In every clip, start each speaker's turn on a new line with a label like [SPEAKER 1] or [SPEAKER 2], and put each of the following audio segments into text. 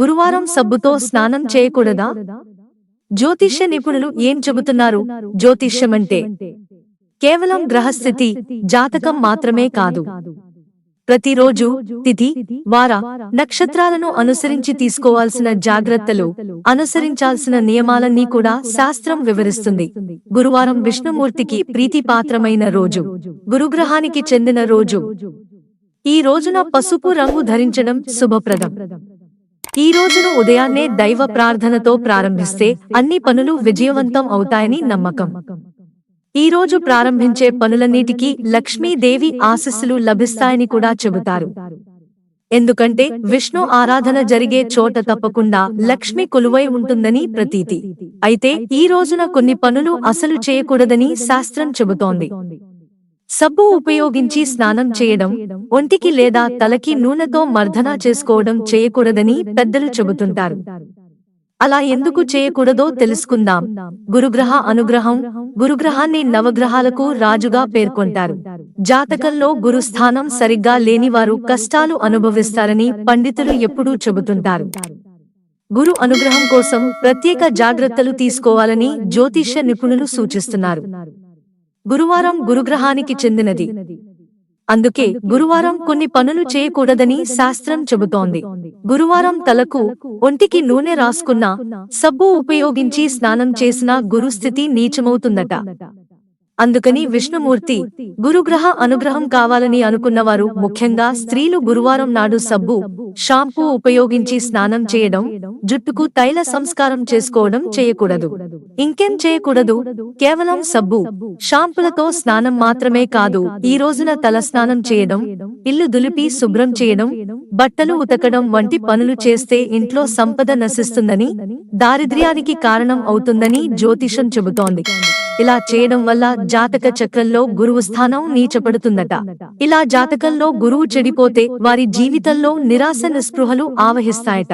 [SPEAKER 1] గురువారం సబ్బుతో స్నానం చేయకూడదా? జ్యోతిష్య నిపుణులు ఏం చెబుతున్నారు? జ్యోతిష్యమంటే కేవలం గ్రహస్థితి జాతకం మాత్రమే కాదు. ప్రతిరోజు తిథి వార నక్షత్రాలను అనుసరించి తీసుకోవాల్సిన జాగ్రత్తలు అనుసరించాల్సిన నియమాలన్నీ కూడా శాస్త్రం వివరిస్తుంది. గురువారం విష్ణుమూర్తికి ప్రీతిపాత్రమైన రోజు. గురుగ్రహానికి చెందిన రోజు. ఈ రోజున పసుపు రంగు ధరించడం శుభప్రదం. ఈ రోజును ఉదయాన్నే దైవ ప్రార్థనతో ప్రారంభిస్తే అన్ని పనులు విజయవంతం అవుతాయని నమ్మకం. ఈ రోజు ప్రారంభించే పనులన్నిటికీ లక్ష్మీదేవి ఆశస్సులు లభిస్తాయని కూడా చెబుతారు. ఎందుకంటే విష్ణు ఆరాధన జరిగే చోట తప్పకుండా లక్ష్మి కొలువై ఉంటుందని ప్రతీతి. అయితే ఈ రోజున కొన్ని పనులు అసలు చేయకూడదని శాస్త్రం చెబుతోంది. సబ్బు ఉపయోగించి స్నానం చేయడం ఒంటికి లేదా తలకి నూనెతో మర్దన చేసుకోవడం చేయకూడదని పెద్దలు చెబుతుంటారు. అలా ఎందుకు చేయకూడదో తెలుసుకుందాం. గురుగ్రహ అనుగ్రహం గురుగ్రహాన్ని నవగ్రహాలకు రాజుగా పేర్కొంటారు. జాతకంలో గురుస్థానం సరిగ్గా లేనివారు కష్టాలు అనుభవిస్తారని పండితులు ఎప్పుడూ చెబుతుంటారు. గురు అనుగ్రహం కోసం ప్రత్యేక జాగ్రత్తలు తీసుకోవాలని జ్యోతిష్య నిపుణులు సూచిస్తున్నారు. గురువారం గురుగ్రహానికి చెందినది. అందుకే గురువారం కొన్ని పనులు చేయకూడదని శాస్త్రం చెబుతోంది. గురువారం తలకు ఒంటికి నూనె రాసుకున్నా సబ్బు ఉపయోగించి స్నానం చేసినా గురుస్థితి నీచమవుతుందట. అందుకని విష్ణుమూర్తి గురుగ్రహ అనుగ్రహం కావాలని అనుకున్నవారు ముఖ్యంగా స్త్రీలు గురువారం నాడు సబ్బు షాంపూ ఉపయోగించి స్నానం చేయడం జుట్టుకు తైల సంస్కారం చేసుకోవడం చేయకూడదు. ఇంకేం చేయకూడదు? కేవలం సబ్బు షాంపులతో స్నానం మాత్రమే కాదు ఈ రోజున తల స్నానం చేయడం ఇల్లు దులిపి శుభ్రం చేయడం బట్టలు ఉతకడం వంటి పనులు చేస్తే ఇంట్లో సంపద నశిస్తుందని దారిద్ర్యానికి కారణం అవుతుందని జ్యోతిషం చెబుతోంది. ఇలా చేయడం వల్ల జాతక చక్రంలో గురువు స్థానం నీచపడుతుందట. ఇలా జాతకంలో గురువు చెడిపోతే వారి జీవితంలో నిరాశ నిస్పృహలు ఆవహిస్తాయట.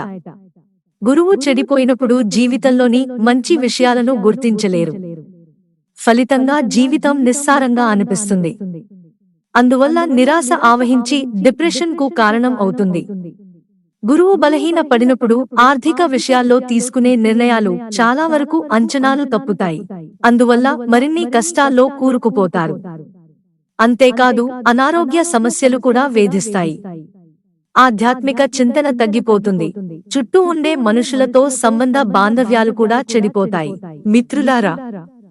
[SPEAKER 1] గురువు చెడిపోయినప్పుడు జీవితంలోని మంచి విషయాలను గుర్తించలేరు. ఫలితంగా జీవితం నిస్సారంగా అనిపిస్తుంది. అందువల్ల నిరాశ ఆవహించి డిప్రెషన్కు కారణం అవుతుంది. గురువు బలహీన పడినప్పుడు ఆర్థిక విషయాల్లో తీసుకునే నిర్ణయాలు చాలా వరకు అంచనాలు తప్పుతాయి. అందువల్ల మరిన్ని కష్టాల్లో కూరుకుపోతారు. అంతేకాదు అనారోగ్య సమస్యలు కూడా వేధిస్తాయి. ఆధ్యాత్మిక చింతన తగ్గిపోతుంది. చుట్టూ ఉండే మనుషులతో సంబంధ బాంధవ్యాలు కూడా చెడిపోతాయి. మిత్రులారా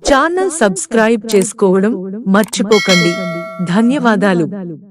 [SPEAKER 1] ఛానల్ సబ్స్క్రైబ్ చేసుకోవడం మర్చిపోకండి. ధన్యవాదాలు.